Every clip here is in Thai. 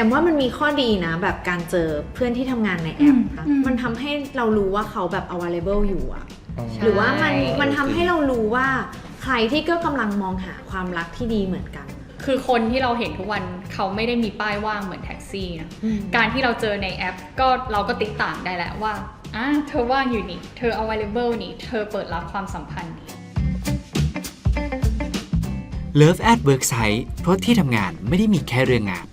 แอมว่ามันมีข้อดีนะ แบบการเจอเพื่อนที่ทำงานในแอปค่ะอืม มันทำให้เรารู้ว่าเขาแบบ available อยู่อะอ๋อหรือว่ามันใช่มันทำให้เรารู้ว่าใครที่ก็กำลังมองหาความรักที่ดีเหมือนกันคือคนที่เราเห็นทุกวันเขาไม่ได้มีป้ายว่างเหมือนแท็กซี่นะ การที่เราเจอในแอปก็เราก็ติดต่างได้แหละว่าอะเธอว่างอยู่นี่ เธอ available นี่ เธอเปิดรับความสัมพันธ์นี่ Love at Worksite เพราะที่ทำงานไม่ได้มีแค่เรื่องงาน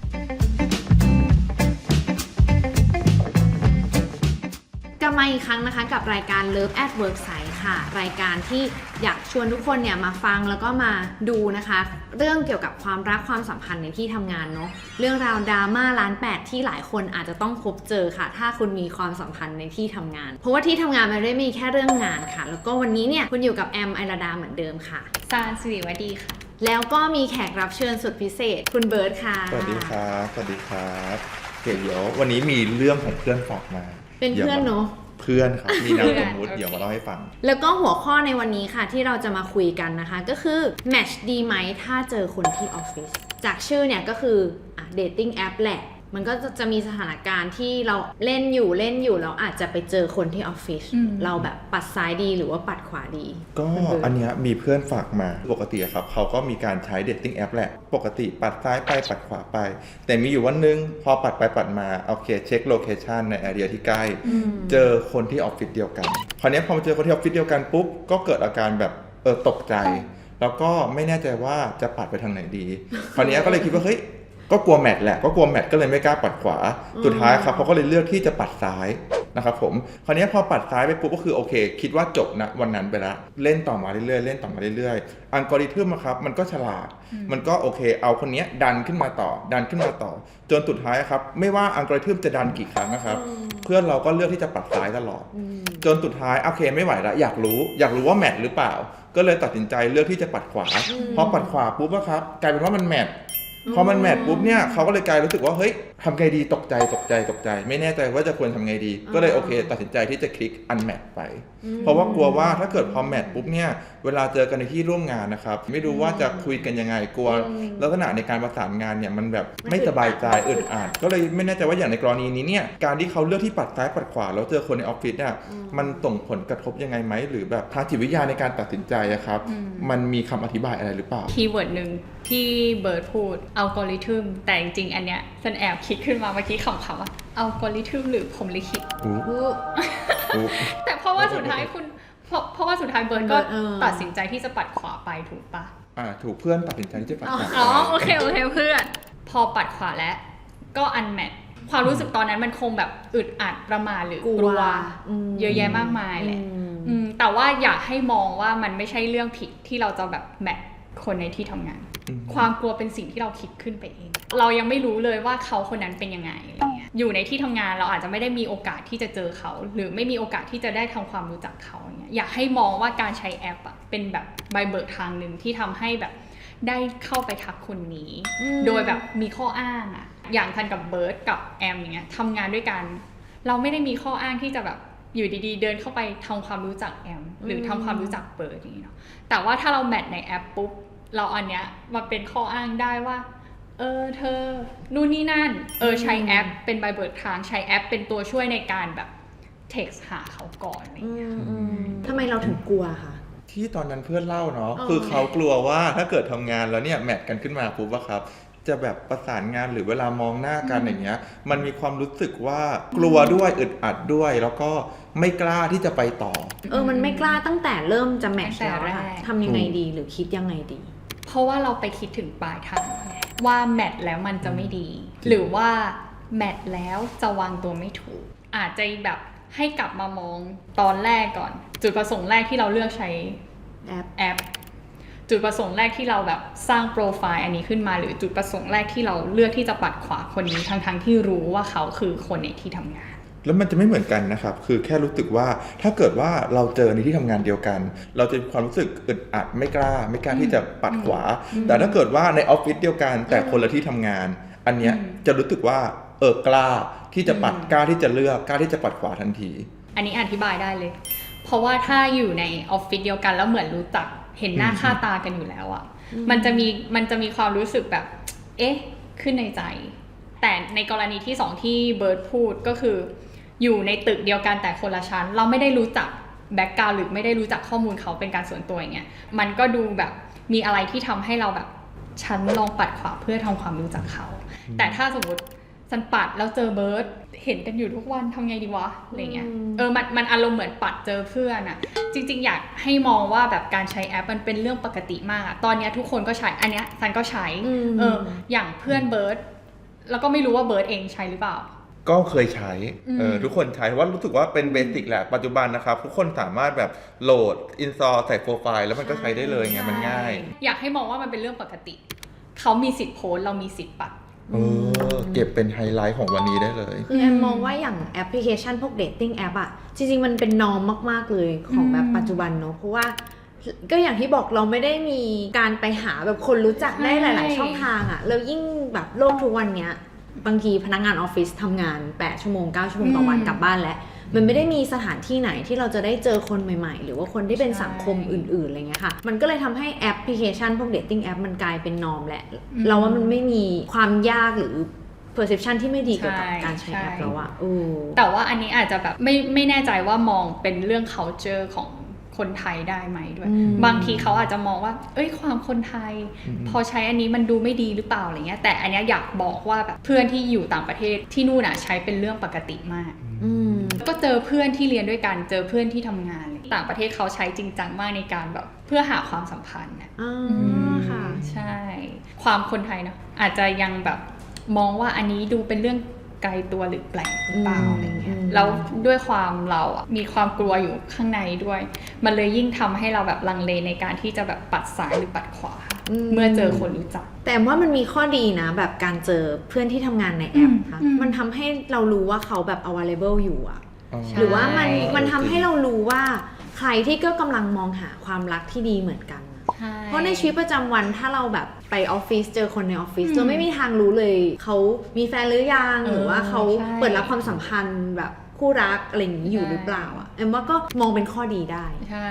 มาอีกครั้งนะคะกับรายการ Love at Work Site ค่ะ รายการที่อยากชวนทุกคนเนี่ยมาฟังแล้วก็มาดูนะคะ เรื่องเกี่ยวกับความรักความสัมพันธ์ในที่ทำงานเนาะเรื่องราวดราม่าล้านแปดที่หลายคนอาจจะต้องพบเจอค่ะ ถ้าคุณมีความสัมพันธ์ในที่ทำงาน เพราะว่าที่ทำงานมันไม่ได้มีแค่เรื่องงานค่ะ แล้วก็วันนี้เนี่ยคุณอยู่กับแอมไอราดาเหมือนเดิมค่ะซานสิริวดีค่ะ แล้วก็มีแขกรับเชิญสุดพิเศษ คุณเบิร์ตค่ะสวัสดีครับ สวัสดีครับโอเคเดี๋ยววันนี้มีเรื่องของเพื่อนฝากมา เป็นเพื่อนเนาะ เพื่อนครับมีนามสมมุติโอเคเดี๋ยวมาเล่าให้ฟัง แล้วก็หัวข้อในวันนี้ค่ะที่เราจะมาคุยกันนะคะ ก็คือ match ดีไหมถ้าเจอคนที่ออฟฟิศจากชื่อเนี่ยก็คืออะ dating app แหละ มันก็จะจะมีสถานการณ์ที่เราเล่นอยู่เล่นอยู่แล้วอาจจะไปเจอคนที่ออฟฟิศอืมเราแบบปัดซ้ายดีหรือว่าปัดขวาดี ก็คุณเบิร์ตอันเนี้ยมีเพื่อนฝากมาปกติอะครับเขาก็มีการใช้เดทติ้งแอปแหละ ปกติปัดซ้ายไปปัดขวาไป แต่มีอยู่วันหนึง พอปัดไปปัดมาโอเคเช็คโลเคชันในแอเรียที่ใกล้ เจอคนที่ออฟฟิศเดียวกันคราวเนี้ยพอมาเจอคนที่ออฟฟิศเดียวกันปุ๊บก็เกิดอาการแบบเออตกใจ แล้วก็ไม่แน่ใจว่าจะปัดไปทางไหนดีคราวเนี้ยก็เลยคิดว่าเฮ้ย ก็กลัวแมทแหละก็กลัวแมทก็เลยไม่กล้าปัดขวา สุดท้ายครับเขาก็เลยเลือกที่จะปัดซ้ายนะครับผม คราวเนี้ยพอปัดซ้ายไปปุ๊บก็คือโอเค คิดว่าจบนะวันนั้นไปละ เล่นต่อมาเรื่อยๆ เล่นต่อมาเรื่อยๆ อัลกอริทึมอะครับมันก็ฉลาด มันก็โอเค เอาคนเนี้ยดันขึ้นมาต่อ ดันขึ้นมาต่อ จนสุดท้ายครับ ไม่ว่าอัลกอริทึมจะดันกี่ครั้งนะครับ เพื่อนเราก็เลือกที่จะปัดซ้ายตลอด จนสุดท้ายโอเคไม่ไหวละ อยากรู้ อยากรู้ว่าแมทหรือเปล่า ก็เลยตัดสินใจเลือกที่จะปัดขวา พอปัดขวาปุ๊บอะครับ กลายเป็นว่ามันแมท พอมันแมทปุ๊บเนี่ยเขาก็เลยกลายรู้สึกว่าเฮ้ยทำไงดีตกใจตกใจตกใจ ไม่แน่ใจว่าจะควรทำไงดี ก็เลยโอเค ตัดสินใจที่จะคลิกอันแมทไป เพราะว่ากลัวว่าถ้าเกิดพอแมทปุ๊บเนี่ยเวลาเจอกันในที่ร่วมงานนะครับ ไม่รู้ว่าจะคุยกันยังไงกลัวลักษณะในการประสานงานเนี่ยมันแบบไม่สบายใจอึดอัดก็เลยไม่แน่ใจว่าอย่างในกรณีนี้เนี่ยการที่เขาเลือกที่ปัดซ้ายปัดขวาแล้วเจอคนในออฟฟิศเนี่ยมันส่งผลกระทบยังไงไหมหรือแบบทางจิตวิทยาในการตัดสินใจอะครับ มันมีคำอธิบายอะไรหรือเปล่าคีย์เวิร์ดหนึ่ง ที่เบิร์ดพูดอัลกอริทึมแต่จริงๆ อันเนี้ยฉันแอบคิดขึ้นมาเมื่อกี้ขำๆว่าอัลกอริทึมหรือผมลิขิตอู้อู้แต่เพราะว่าสุดท้ายคุณเพราะเพราะว่าสุดท้ายเบิร์ดก็เออตัดสินใจที่จะปัดขวาไปถูกปะอ่าถูกเพื่อนตัดสินใจที่จะปัดขวาอ๋อโอเคโอเคเพื่อน พอปัดขวาแล้ว ก็อันแมทความรู้สึกตอนนั้นมันคงแบบอึดอัดประมาทหรือกลักลัววอืมเยอะแยะมากมายแหละอืมอืมแต่ว่าอยากให้มองว่ามันไม่ใช่เรื่องผิดที่เราจะแบบแมท คนในที่ทำงานอืมความกลัวเป็นสิ่งที่เราคิดขึ้นไปเอง เรายังไม่รู้เลยว่าเขาคนนั้นเป็นยังไงอะไรเงี้ยอยู่ในที่ทำงานเราอาจจะไม่ได้มีโอกาสที่จะเจอเขา หรือไม่มีโอกาสที่จะได้ทำความรู้จักเขาอย่างเงี้ยอยากให้มองว่าการใช้แอปอะเป็นแบบใบเบิกทางหนึ่งที่ทำให้แบบได้เข้าไปทักคนนี้อืมโดยแบบมีข้ออ้างอะอย่างทันกับเบิร์ดกับแอมอย่างเงี้ยทำงานด้วยกัน เราไม่ได้มีข้ออ้างที่จะแบบอยู่ดีๆ เดินเข้าไปทำความรู้จักแอม หรือทำความรู้จักเบิร์ดอย่างเงี้ยเนาะแต่ว่าถ้าเราแมทในแอปปุ๊บ เราอันเนี้ยมาเป็นข้ออ้างได้ว่า เออเธอนู่นนี่นั่น เออใช้แอปเป็นใบเบิกทางใช้แอปเป็นตัวช่วยในการแบบ text หาเขาก่อนอะไรอืเงี้ยมอืมทำไมเราถึงกลัวคะที่ตอนนั้นเพื่อนเล่าเนาะอ๋อคือเขากลัวว่าถ้าเกิดทำงานแล้วเนี่ยแมทกันขึ้นมาปุ๊บว่าครับจะแบบประสานงานหรือเวลามองหน้ากันอย่างเงี้ย มันมีความรู้สึกว่ากลัวด้วยอึดอัดด้วย แล้วก็ไม่กล้าที่จะไปต่อ เออมันไม่กล้าตั้งแต่เริ่มจะแมทช์ตั้งแต่แล้วอะค่ะแรกทำยังไงดีหรือคิดยังไงดี เพราะว่าเราไปคิดถึงปลายทางว่าแมทแล้วมันจะไม่ดีจริงหรือว่าแมทแล้วจะวางตัวไม่ถูก อาจจะแบบให้กลับมามองตอนแรกก่อน จุดประสงค์แรกที่เราเลือกใช้แอปแอป จุดประสงค์แรกที่เราแบบสร้างโปรไฟล์อันนี้ขึ้นมา หรือจุดประสงค์แรกที่เราเลือกที่จะปัดขวาคนนี้ทั้งๆทที่รู้ว่าเขาคือคนในที่ทำงาน แล้วมันจะไม่เหมือนกันนะครับ คือแค่รู้สึกว่าถ้าเกิดว่าเราเจอในที่ทำงานเดียวกัน เราจะมีความรู้สึกอึดอัดไม่กล้า ไม่กล้าที่จะปัดขวา แต่ถ้าเกิดว่าในออฟฟิศเดียวกัน แต่คนละที่ทำงาน อันเนี้ยอืมจะรู้สึกว่าเออกล้าที่จะปัดอืมกล้าที่จะเลือกกล้าที่จะปัดขวาทันที อันนี้อธิบายได้เลย เพราะว่าถ้าอยู่ในออฟฟิศเดียวกันแล้วเหมือนรู้จักเห็นหน้าอืมค่าตากันอยู่แล้วอะ่ะมันจะมีมันจะมีความรู้สึกแบบ เอ๊ะ ขึ้นในใจ แต่ในกรณีที่สองที่เบิร์ดพูดก็คือ อยู่ในตึกเดียวกันแต่คนละชั้น เราไม่ได้รู้จักแบ็กกราวหรือไม่ได้รู้จักข้อมูลเขาเป็นการส่วนตัวอย่างเงี้ยมันก็ดูแบบมีอะไรที่ทำให้เราแบบฉันลองปัดขวาเพื่อทำความรู้จักเขา แต่ถ้าสมมติฉันปัดแล้วเจอเบิร์ดเห็นกันอยู่ทุกวันทำไงดีวะอะไรเงี้ยอืมเออมันมันอารมณ์เหมือนปัดเจอเพื่อนอะจริง ๆ อยากให้มองว่าแบบการใช้แอปมันเป็นเรื่องปกติมากอะตอนเนี้ยทุกคนก็ใช้อันเนี้ยซันก็ใช้อืมเอออย่างเพื่อนเบิร์ดแล้วก็ไม่รู้ว่าเบิร์ดเองใช้หรือเปล่า ก็เคยใช้อืมเออทุกคนใช้ว่ารู้สึกว่าเป็นเบสิกแหละปัจจุบันนะครับ ทุกคนสามารถแบบโหลดอินสตอลใส่โปรไฟล์แล้วมันก็ใช้ได้เลยไงมันง่าย อยากให้มองว่ามันเป็นเรื่องปกติ เขามีสิทธิ์โพสต์เรามีสิทธิ์ปัดเออเก็บเป็นไฮไลท์ของวันนี้ได้เลยคือแอมมองว่าอย่างแอปพลิเคชันพวกเดทติ้งแอปอะจริง ๆ มันเป็นนอมมาก ๆ เลยของแบบอืมปัจจุบันเนอะเพราะว่าก็อย่างที่บอกเราไม่ได้มีการไปหาแบบคนรู้จักได้หใช่ลาย ๆ ช่องทางอะแล้วยิ่งแบบโลกทุกวันเนี้ย บางทีพนักงานออฟฟิศทำงาน 8 ชั่วโมง 9 ชั่วโมงต่อวันอืมกลับบ้านแล้วมันไม่ได้มีสถานที่ไหนที่เราจะได้เจอคนใหม่ ๆ หรือว่าคนที่เป็นใช่สังคมอื่นๆอะไรเงี้ยค่ะ มันก็เลยทำให้แอปพลิเคชันพวกเดทติ้งแอปมันกลายเป็นนอมแหละอืมเราว่ามันไม่มีความยากหรือ perception ที่ไม่ดีเกี่ยวกับใช่การใช้แอปใช่แล้วอะโอ้แต่ว่าอันนี้อาจจะแบบไม่ไม่แน่ใจว่ามองเป็นเรื่อง culture ของ คนไทยได้ไหมด้วยอืมบางทีเขาอาจจะมองว่า เอ้ยความคนไทยอืมพอใช้อันนี้มันดูไม่ดีหรือเปล่าอะไรเงี้ยแต่อันเนี้ยอยากบอกว่าแบบเพื่อนที่อยู่ต่างประเทศที่นู่นอะใช้เป็นเรื่องปกติมากอืมก็เจอเพื่อนที่เรียนด้วยกันเจอเพื่อนที่ทำงานอะไรต่างประเทศเขาใช้จริงจังมากในการแบบเพื่อหาความสัมพันธ์น่ะอ่าค่ะใช่ ความคนไทยเนอะอาจจะยังแบบมองว่าอันนี้ดูเป็นเรื่อง ไกลตัวหรือแปลกหรือเปล่าอืมอะไรเงี้ยอืมแล้วด้วยความเราอะมีความกลัวอยู่ข้างในด้วย มันเลยยิ่งทำให้เราแบบลังเลในการที่จะแบบปัดซ้ายหรือปัดขวา เมื่อเจอคนรู้จัก แต่ว่ามันมีข้อดีนะ แบบการเจอเพื่อนที่ทำงานในแอปอืมค่ะอืมมันทำให้เรารู้ว่าเขาแบบ available อยู่อะอ๋อใช่หรือว่ามันเออมันทำจริงให้เรารู้ว่าใครที่ก็กำลังมองหาความรักที่ดีเหมือนกันอะใช่เพราะในชีวิตประจำวันถ้าเราแบบ ไปออฟฟิศเจอคนในออฟฟิศอืมเราไม่มีทางรู้เลยเขามีแฟนหรือยังเออหรือว่าเขาใช่เปิดรับความสัมพันธ์แบบคู่รักอะไรอย่างนี้อยู่ใช่หรือเปล่าอะแอมว่าก็มองเป็นข้อดีได้ ใช่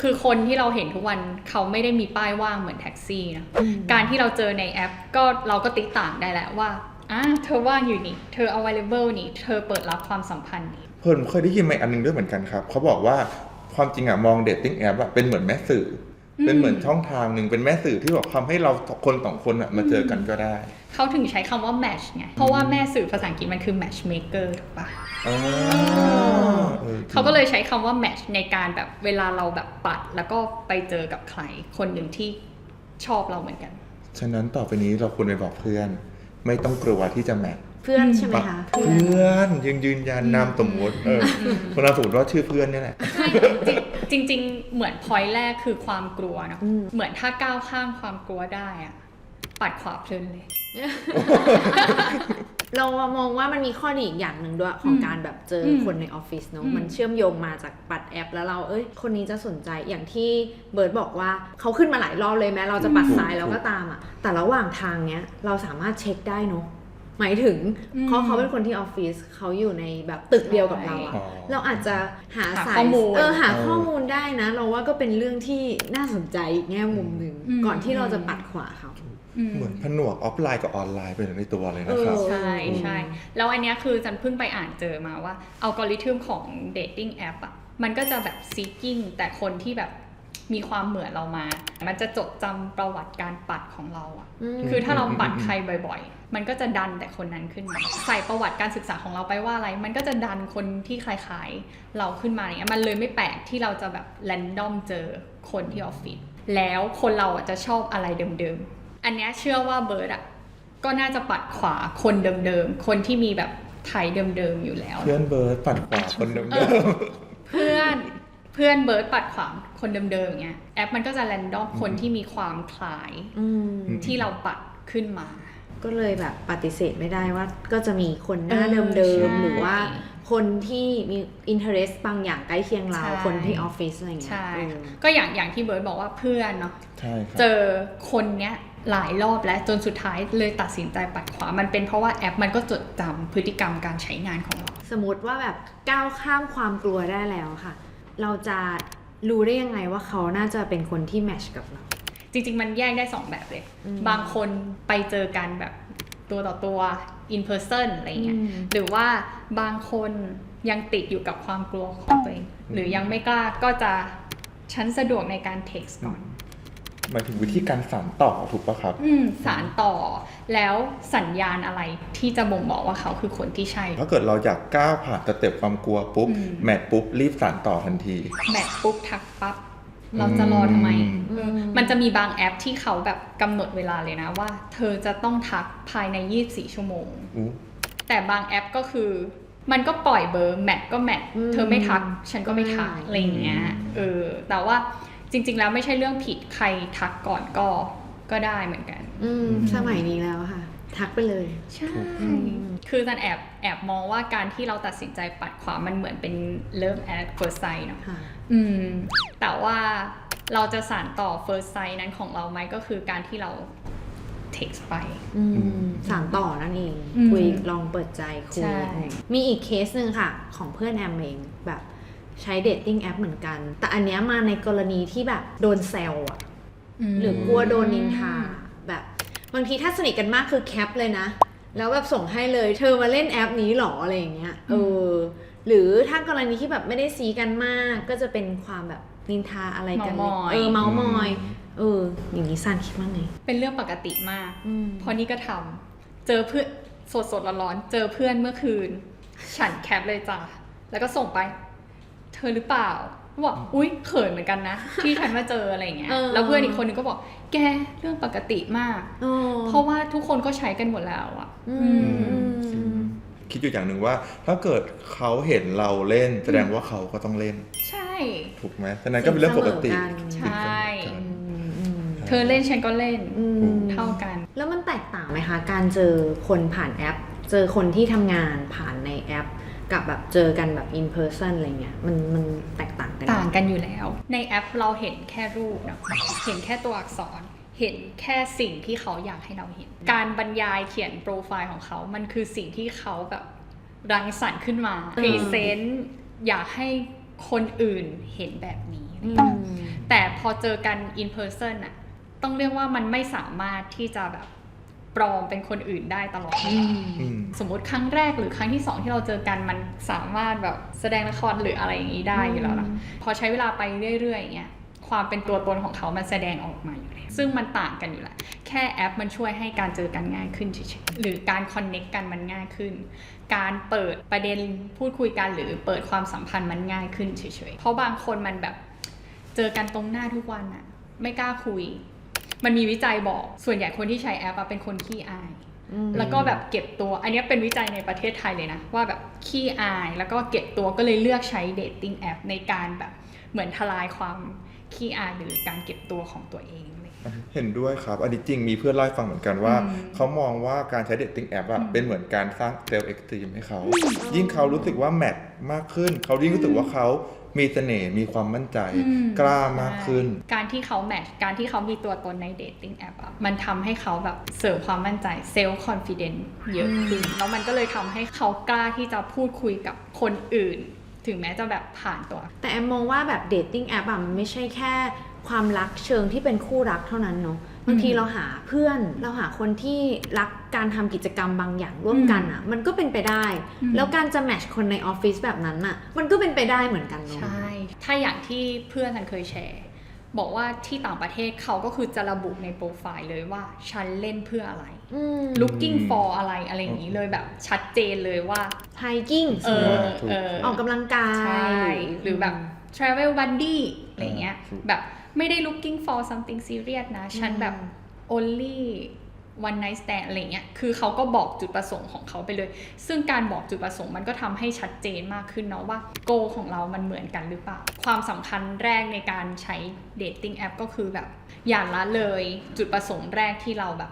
คือคนที่เราเห็นทุกวันเขาไม่ได้มีป้ายว่างเหมือนแท็กซี่นะอืมการที่เราเจอในแอปก็เราก็ติ๊กต่างได้แหละว่าอะเธอว่างอยู่นี่ เธอ available นี่ เธอเปิดรับความสัมพันธ์นี่เพิ่นเคยได้ยินมาอันหนึงด้วยเหมือนกันครับ เขาบอกว่าความจริงอะมองเดทติ้งแอปอะเป็นเหมือนแม่สื่ออม เป็นเหมือนช่องทางหนึ่งเป็นแม่สื่อที่แบบทำให้เราคนสองคนอะมาเจอกันก็ได้ เขาถึงใช้คำว่า match ไง เพราะว่าแม่สื่อภาษาอังกฤษมันคือ matchmaker ถูกปะอ๋อออเขาก็เลยใช้คำว่า match ในการแบบเวลาเราแบบปัด แล้วก็ไปเจอกับใครคนหนึ่งที่ชอบเราเหมือนกัน ฉะนั้นต่อไปนี้เราควรไปบอกเพื่อน ไม่ต้องกลัวที่จะแมทเพื่อนใช่ไหมคะ เพื่อนยังยืนยันนามสมมติเออคนนามสมมติว่าชื่อเพื่อนนี่แหละจริงจริงๆเหมือน point แรกคือความกลัวเนอะอืมเหมือนถ้าก้าวข้ามความกลัวได้อะปัดขวาเพลินเลย เรามองว่ามันมีข้อดีอีกอย่างหนึ่งด้วยของอืมการแบบเจออมคนในออฟฟิศเนอะอืมมันเชื่อมโยงมาจากปัดแอป แล้วเราเอ้ยคนนี้จะสนใจอย่างที่เบิร์ดบอกว่าเขาขึ้นมาหลายรอบเลยแม้เราจะปัดถูกซ้ายแล้วก็ตามอะแต่ระหว่างทางเนี้ยเราสามารถเช็คได้เนอะ หมายถึงอืมเพราะเขาเป็นคนที่ออฟฟิศเขาอยู่ในแบบตึกเดียวกับเราอะอ๋อเราอาจจะหาหาสายข้อมูลเออหาเออข้อมูลได้นะ เราว่าก็เป็นเรื่องที่น่าสนใจอีกแง่มุมหนึ่งอืมก่อนที่เราจะปัดขวาเขาเหมือนผนวกออฟไลน์กับออนไลน์ไปในตัวเลยนะครับเออใช่ใช่แล้วอันเนี้ยคือจันเพิ่งไปอ่านเจอมาว่าอัลกอริทึมของ dating app อะมันก็จะแบบ seeking แต่คนที่แบบ มีความเหมือนเรามา มันจะจดจำประวัติการปัดของเราอะอืมคือถ้าเราปัดอืมใครบ่อย ๆ มันก็จะดันแต่คนนั้นขึ้นมา ใส่ประวัติการศึกษาของเราไปว่าอะไร มันก็จะดันคนที่คล้ายๆเราขึ้นมาอย่างเงี้ยมันเลยไม่แปลกที่เราจะแบบแรนดอมเจอคนที่ออฟฟิศ แล้วคนเราอะจะชอบอะไรเดิมๆ อันเนี้ยเชื่อว่าเบิร์ดอะก็น่าจะปัดขวาคนเดิมๆ คนที่มีแบบไทยเดิมๆ อยู่แล้ว เพื่อนเบิร์ดปัดขวาคนเดิมเออเพื่อนเพื่อนเบิร์ดปัดขวาคนเดิมๆอย่างเงี้ยแอปมันก็จะแรนดอมคนที่มีความคล้ายอืมที่เราปัดขึ้นมา ก็เลยแบบปฏิเสธไม่ได้ว่า ก็จะมีคนหน้าเออเดิมใช่ๆหรือว่าคนที่มีอินเทอร์เรสบางอย่างใกล้เคียงเราใช่คนที่ออฟฟิศอะไรเงี้ยใช่เออก็อย่างอย่างที่เบิร์ดบอกว่าเพื่อนเนาะๆใช่ครับเจอคนเนี้ยหลายรอบแล้วจนสุดท้ายเลยตัดสินใจปัดขวา มันเป็นเพราะว่าแอปมันก็จดจำพฤติกรรมการใช้งานของเรา สมมติว่าแบบก้าวข้ามความกลัวได้แล้วค่ะ เราจะรู้ได้ยังไงว่าเขาน่าจะเป็นคนที่แมทชกับเรา จริง ๆ มันแยกได้สองแบบเลยอืมบางคนไปเจอกันแบบตัวต่อตัว in person อะไรเงี้ยอืมหรือว่าบางคนยังติดอยู่กับความกลัวของตัวเอง หรือยังไม่กล้าก็จะฉันสะดวกในการ text ก่อน หมายถึงวิธีการสานต่อถูกปะครับ อืมสารต่อแล้วสัญญาณอะไรที่จะบ่งบอกว่าเขาคือคนที่ใช่ถ้าเกิดเราอยากก้าวผ่านสเต็ปความกลัวปุ๊บอืมแมทปุ๊บ รีบสานต่อทันที แมทปุ๊บทักปั๊บเราจะรอทำไมอืมเออมันจะมีบางแอปที่เขาแบบกำหนดเวลาเลยนะว่า เธอจะต้องทักภายใน 24 ชั่วโมง อู้แต่บางแอปก็คือ มันก็ปล่อยเบอร์แมทก็แมทอืมเธอไม่ทัก ฉันก็ไม่ทักก็ไม่อะไรอย่างเงี้ยเออแต่ว่า จริง ๆ แล้วไม่ใช่เรื่องผิดใครทักก่อนก็ก็ได้เหมือนกัน อืม สมัยนี้แล้วค่ะ ทักไปเลย ใช่อืมคือจันแอบแอบมองว่าการที่เราตัดสินใจปัดขวามันเหมือนเป็น love at first sight เนอะค่ะ อืม แต่ว่าเราจะสานต่อ first sight นั้นของเราไหมก็คือการที่เรา text ไป อืม สามต่อนั่นเอง อืมคุยลองเปิดใจคุย ใช่ มีอีกเคสหนึ่งค่ะ ของเพื่อนแอมเองแบบ ใช้เดทติ้งแอปเหมือนกัน แต่อันเนี้ยมาในกรณีที่แบบโดนแซวอะมหรือกลัวโดนนินทาแบบบางทีถ้าสนิทกันมากคือแคปเลยนะ แล้วแบบส่งให้เลย เธอมาเล่นแอปนี้หรออะไรอย่างเงี้ยเออหรือถ้ากรณีที่แบบไม่ได้ซีกันมาก ก็จะเป็นความแบบนินทาอะไรกันเมามอย เออเมาส์มอย เออ อย่างนี้ซันคิดว่าไง เป็นเรื่องปกติมาก อืม เพราะนี่ก็ทำเจอเพื่อนสดสดๆร้อนๆเจอเพื่อนเมื่อคืน ฉันแคปเลยจ้ะแล้วก็ส่งไป เธอหรือเปล่าบอกอุ๊ยเขินเหมือนกันนะ ที่ฉันมาเจออะไรอย่างเงี้ยเออแล้วเพื่อนอีกคนนึงก็บอก แกเรื่องปกติมากเออเพราะว่าทุกคนก็ใช้กันหมดแล้วอะอือืมมคิดอยู่อย่างหนึ่งว่า ถ้าเกิดเขาเห็นเราเล่น แสดงว่าเขาก็ต้องเล่น ใช่ ถูกไหมฉะนั้นก็เป็นเรื่องปกติสิ่งเสมอกันใช่สิ่งเสมอกันอืมอืมเธอเล่นฉันก็เล่นอืมเท่ากัน แล้วมันแตกต่างไหมคะ การเจอคนผ่านแอป เจอคนที่ทำงานผ่านในแอป กับแบบเจอกันแบบ in person อะไรเงี้ยมันมันแตกต่างกันไหมต่างกันอยู่แล้ว ในแอปเราเห็นแค่รูปเนาะเห็นแค่ตัวอักษรเห็นแค่สิ่งที่เขาอยากให้เราเห็น การบรรยายเขียนโปรไฟล์ของเขา มันคือสิ่งที่เขาแบบรังสรรค์ขึ้นมาอืมพรีเซนต์อยากให้คนอื่นเห็นแบบนี้อืมแต่พอเจอกัน in person อะต้องเรียกว่ามันไม่สามารถที่จะแบบ ปลอมเป็นคนอื่นได้ตลอดเวลาอืมสมมติครั้งแรกหรือครั้งที่สองที่เราเจอกันมันสามารถแบบแสดงละครหรืออะไรอย่างนี้ได้อยู่แล้วล่ะอืมพอใช้เวลาไปเรื่อยๆอย่างเงี้ยความเป็นตัวตนของเขามันแสดงออกมาอยู่แล้วซึ่งมันต่างกันอยู่แล้วแค่แอปมันช่วยให้การเจอกันง่ายขึ้นเฉยๆหรือการคอนเน็กกันมันง่ายขึ้น การเปิดประเด็นพูดคุยกันหรือเปิดความสัมพันธ์มันง่ายขึ้นเฉยๆเพราะบางคนมันแบบเจอกันตรงหน้าทุกวันอะไม่กล้าคุย มันมีวิจัยบอกส่วนใหญ่คนที่ใช้แอปอะเป็นคนขี้อายอืมแล้วก็แบบเก็บตัว อันเนี้ยเป็นวิจัยในประเทศไทยเลยนะ ว่าแบบขี้อายแล้วก็เก็บตัวก็เลยเลือกใช้เดทติ้งแอปในการแบบเหมือนทลายความขี้อายหรือการเก็บตัวของตัวเองอะไรอย่างเงี้ยเห็นด้วยครับ อันนี้จริงมีเพื่อนเล่าให้ฟังเหมือนกันว่าอืมเขามองว่าการใช้เดทติ้งแอปอะอืมเป็นเหมือนการสร้างเซลล์เอ็กซ์ตรีมให้เขา ยิ่งเขารู้สึกว่าแมทมากขึ้น เขายิ่งรู้สึกว่าเขา มีเสน่ห์มีความมั่นใจอืมกล้ามากขึ้นใช่การที่เขาแมทช์การที่เขามีตัวตนในเดทติ้งแอปอะมันทำให้เขาแบบเสริมความมั่นใจเซลล์คอนฟ idence เยอะขึ้นแล้วมันก็เลยทำให้เขากล้าที่จะพูดคุยกับคนอื่น ถึงแม้จะแบบผ่านตัว แต่แอมมองว่าแบบเดทติ้งแอปอะมันไม่ใช่แค่ความรักเชิงที่เป็นคู่รักเท่านั้นเนาะ บางทีอืมเราหาเพื่อนเราหาคนที่รักการทำกิจกรรมบางอย่างร่วมกันอะมันก็เป็นไปได้อืมแล้วการจะแมทช์คนในออฟฟิศแบบนั้นอะมันก็เป็นไปได้เหมือนกันเนาะใช่ ถ้าอย่างที่เพื่อนฉันเคยแชร์บอกว่าที่ต่างประเทศเขาก็คือจะระบุในโปรไฟล์เลยว่า ฉันเล่นเพื่ออะไรอืม looking for อะไรอะไรอย่างนี้เลยแบบชัดเจนเลยว่าไฮกิ้งเออถูกเออออกกำลังกายใช่หรือแบบ travel buddy อะไรเงี้ยถูกแบบ ไม่ได้ looking for something serious นะ ฉันแบบ only one night stand อะไรเงี้ย คือเขาก็บอกจุดประสงค์ของเขาไปเลย ซึ่งการบอกจุดประสงค์มันก็ทำให้ชัดเจนมากขึ้นเนาะว่า โกของเรามันเหมือนกันหรือเปล่า ความสำคัญแรกในการใช้ dating app ก็คือแบบ อย่าละเลยจุดประสงค์แรกที่เราแบบ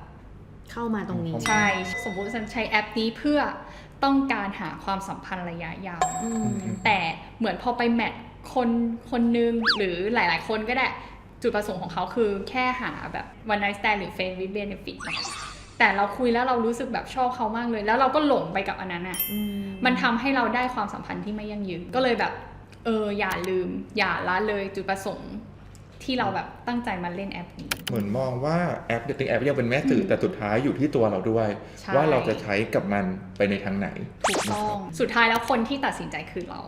เข้ามาตรงนี้ ใช่ สมมุติฉันใช้แอปนี้เพื่อต้องการหาความสัมพันธ์ระยะยาวอืมแต่เหมือนพอไปแมทคนคนนึงหรือหลาย ๆ คนก็ได้ จุดประสงค์ของเขาคือแค่หาแบบ one night stand หรือ friend with benefit เนี่ยแต่เราคุยแล้วเรารู้สึกแบบชอบเขามากเลย แล้วเราก็หลงไปกับอันนั้นอะอืมมันทำให้เราได้ความสัมพันธ์ที่ไม่ยั่งยืนก็เลยแบบ เอออย่าลืม อย่าละเลยจุดประสงค์ที่เราแบบตั้งใจมาเล่นแอปนี้ เหมือนมองว่าแอป dating app ยังเป็นแม่สื่อแต่สุดท้ายอยู่ที่ตัวเราด้วยใช่ว่าเราจะใช้กับมันไปในทางไหน ถูกต้อง สุดท้ายแล้วคนที่ตัดสินใจคือเรา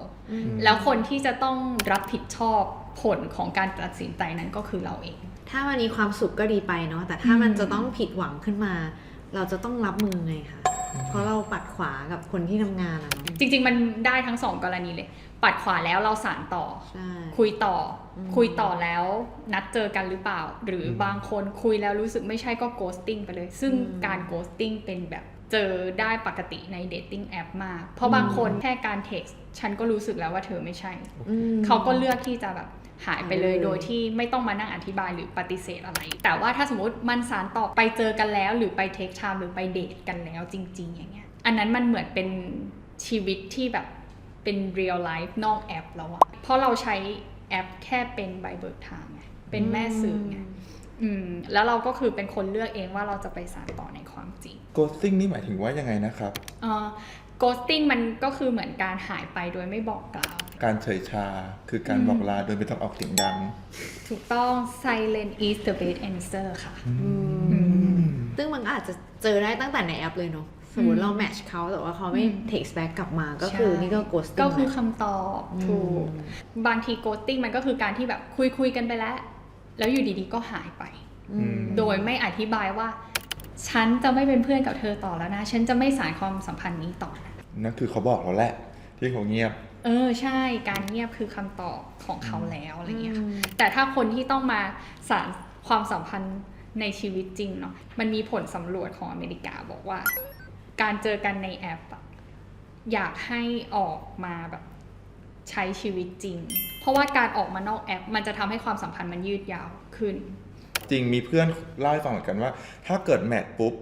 แล้วคนที่จะต้องรับผิดชอบ ผลของการตัดสินใจนั้นก็คือเราเอง ถ้ามันมีความสุขก็ดีไปเนาะแต่ถ้ามันอืมจะต้องผิดหวังขึ้นมา เราจะต้องรับมือไงคะเพราะเราปัดขวากับคนที่ทำงานอะเนาะจริง ๆ มันได้ทั้งสองกรณีเลย ปัดขวาแล้วเราสานต่อใช่คุยต่ออมคุยต่อแล้วนัดเจอกันหรือเปล่า หรืออมบางคนคุยแล้วรู้สึกไม่ใช่ก็ ghosting ไปเลย ซึ่งอืมการ ghosting เป็นแบบเจอได้ปกติใน dating app มาก เพราะบางคนแค่การ text ฉันก็รู้สึกแล้วว่าเธอไม่ใช่อืมเขาก็เลือกที่จะแบบ หายไปเลยหายไปเลยโดยที่ไม่ต้องมานั่งอธิบายหรือปฏิเสธอะไร แต่ว่าถ้าสมมติมันสารต่อไปเจอกันแล้ว หรือไปเทคไทม์หรือไปเดทกันแล้วจริง ๆ อย่างเงี้ย อันนั้นมันเหมือนเป็นชีวิตที่แบบเป็น real life นอกแอปแล้วอะเพราะเราใช้แอปแค่เป็นใบเบิกทางไงเป็นแม่สื่อไงอืมแล้วเราก็คือเป็นคนเลือกเองว่าเราจะไปสานต่อในความจริง ghosting นี่หมายถึงว่ายังไงนะครับเอ่อ ghosting มันก็คือเหมือนการหายไปโดยไม่บอกกล่าว การเฉยชาคือการอืมบอกลาโดยไม่ต้องออกเสียงดัง ถูกต้อง silent is the best answer ค่ะ ซึ่งมันก็อาจจะเจอได้ตั้งแต่ในแอปเลยเนาะสมมติเราแมทช์เขาแต่ว่าเขาไม่อืม text back กลับมาก็คือใช่นี่ก็ ghosting ก็คือแหละคำตอบอืมถูกบางที ghosting มันก็คือการที่แบบคุยคุยๆกันไปแล้ว แล้วอยู่ดีๆก็หายไปอืมโดยไม่อธิบายว่า ฉันจะไม่เป็นเพื่อนกับเธอต่อแล้วนะ ฉันจะไม่สานความสัมพันธ์นี้ต่อนะนั่นคือเขาบอกเราแหละที่เขาเงียบ เออใช่การเงียบคือคำตอบของเขาแล้วอะไรเงี้ยค่ะอืมแต่ถ้าคนที่ต้องมาสารความสัมพันธ์ในชีวิตจริงเนาะมันมีผลสำรวจของอเมริกาบอกว่า การเจอกันในแอปอะอยากให้ออกมาแบบใช้ชีวิตจริง เพราะว่าการออกมานอกแอป มันจะทำให้ความสัมพันธ์มันยืดยาวขึ้น จริงมีเพื่อนเล่าให้ฟังเหมือนกันว่า ถ้าเกิดแมทปุ๊บ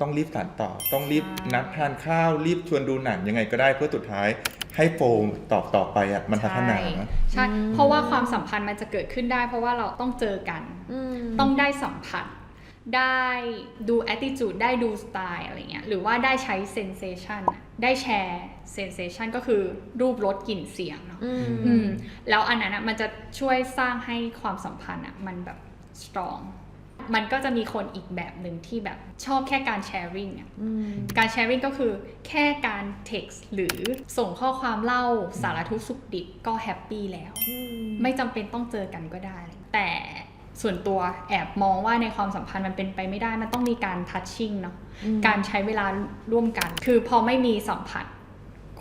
ต้องรีบสานต่อ ต้องรีบใช่นัดทานข้าวรีบชวนดูหนังยังไงก็ได้เพื่อสุดท้าย ให้โฟมต่อต่อไปอะมันพัฒนาใช่ใช่อืมเพราะว่าความสัมพันธ์มันจะเกิดขึ้นได้ เพราะว่าเราต้องเจอกันอืมต้องได้สัมผัส ได้ดู attitude ได้ดูสไตล์อะไรเงี้ยหรือว่าได้ใช้ sensation อะได้แชร์ sensation ก็คือรูปรสกลิ่นเสียงเนาะอืมอืมแล้วอันนั้นอะมันจะช่วยสร้างให้ความสัมพันธ์อะมันแบบ strong มันก็จะมีคนอีกแบบหนึ่งที่แบบชอบแค่การ sharing อะอืมการ sharing ก็คือแค่การ text หรือส่งข้อความเล่าสารทุกข์สุขดิบก็แฮปปี้แล้ว ไม่จำเป็นต้องเจอกันก็ได้ แต่ส่วนตัวแอบมองว่าในความสัมพันธ์มันเป็นไปไม่ได้ มันต้องมีการทัชชิ่งเนาะอืมการใช้เวลาร่วมกัน คือพอไม่มีสัมผัส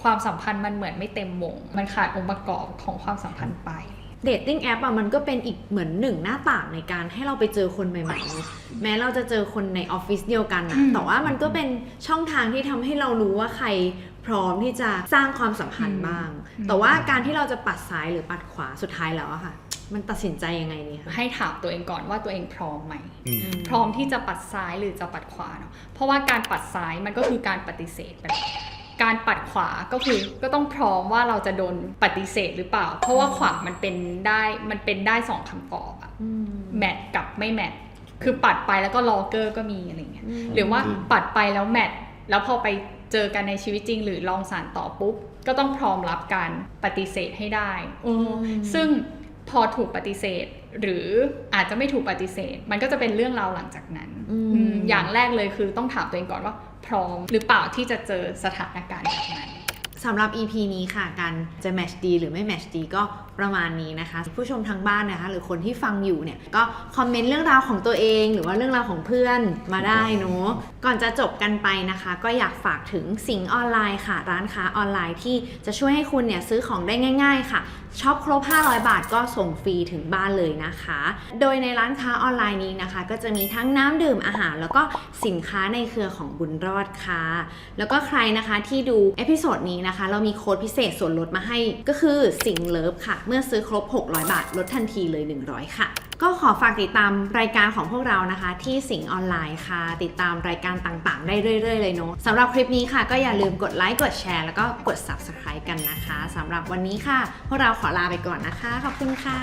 ความสัมพันธ์มันเหมือนไม่เต็มวง มันขาดองค์ประกอบของความสัมพันธ์ไป เดทติ้งแอปอะมันก็เป็นอีกเหมือนหนึ่งหน้าต่างในการให้เราไปเจอคนใหม่ๆเนอะแม้เราจะเจอคนในออฟฟิศเดียวกันนะอืมแต่ว่ามันก็เป็นช่องทางที่ทำให้เรารู้ว่าใครพร้อมที่จะสร้างความสัมพันธ์บ้าง แต่ว่าการที่เราจะปัดซ้ายหรือปัดขวาสุดท้ายแล้วอะค่ะ มันตัดสินใจยังไงดีคะให้ถามตัวเองก่อนว่าตัวเองพร้อมไหมอืมพร้อมที่จะปัดซ้ายหรือจะปัดขวาเนาะเพราะว่าการปัดซ้ายมันก็คือการปฏิเสธไปแล้ว การปัดขวาก็คือก็ต้องพร้อมว่าเราจะโดนปฏิเสธหรือเปล่า เพราะว่าขวามันเป็นได้มันเป็นได้สองคำตอบอะอืมแมทกับไม่แมทคือปัดไปแล้วก็รอเกอร์ก็มีอะไรเงี้ยอืมหรือว่าปัดไปแล้วแมทแล้วพอไปเจอกันในชีวิตจริง หรือลองสารต่อปุ๊บ ก็ต้องพร้อมรับการปฏิเสธให้ได้เอออซึ่งพอถูกปฏิเสธ หรืออาจจะไม่ถูกปฏิเสธ มันก็จะเป็นเรื่องราวหลังจากนั้นอืมอืมอย่างแรกเลยคือต้องถามตัวเองก่อนว่า พร้อมหรือเปล่าที่จะเจอสถานการณ์แบบนั้น สำหรับ EP นี้ค่ะการจะแมชดีหรือไม่แมชดีก็ประมาณนี้นะคะ ผู้ชมทางบ้านนะคะ หรือคนที่ฟังอยู่เนี่ยก็คอมเมนต์เรื่องราวของตัวเอง หรือว่าเรื่องราวของเพื่อนมาได้เนาะก่อนจะจบกันไปนะคะ ก็อยากฝากถึงสิงออนไลน์ค่ะ ร้านค้าออนไลน์ที่จะช่วยให้คุณเนี่ยซื้อของได้ง่าย ๆ ค่ะช็อปครบ 500 บาทก็ส่งฟรีถึงบ้านเลยนะคะ โดยในร้านค้าออนไลน์นี้นะคะ ก็จะมีทั้งน้ำดื่มอาหาร แล้วก็สินค้าในเครือของบุญรอดค่ะแล้วก็ใครนะคะที่ดูเอพิโซดนี้นะนะคะ เรามีโค้ดพิเศษส่วนลดมาให้ก็คือสิงเลิฟค่ะ เมื่อซื้อครบ 600 บาท ลดทันทีเลย 100 ค่ะ ก็ขอฝากติดตามรายการของพวกเรานะคะ ที่สิงออนไลน์ค่ะ ติดตามรายการต่างๆ ได้เรื่อย ๆ เลยเนาะสำหรับคลิปนี้ค่ะ ก็อย่าลืมกดไลค์กดแชร์แล้วก็กด subscribe กันนะคะสำหรับวันนี้ค่ะ พวกเราขอลาไปก่อนนะคะ ขอบคุณค่ะ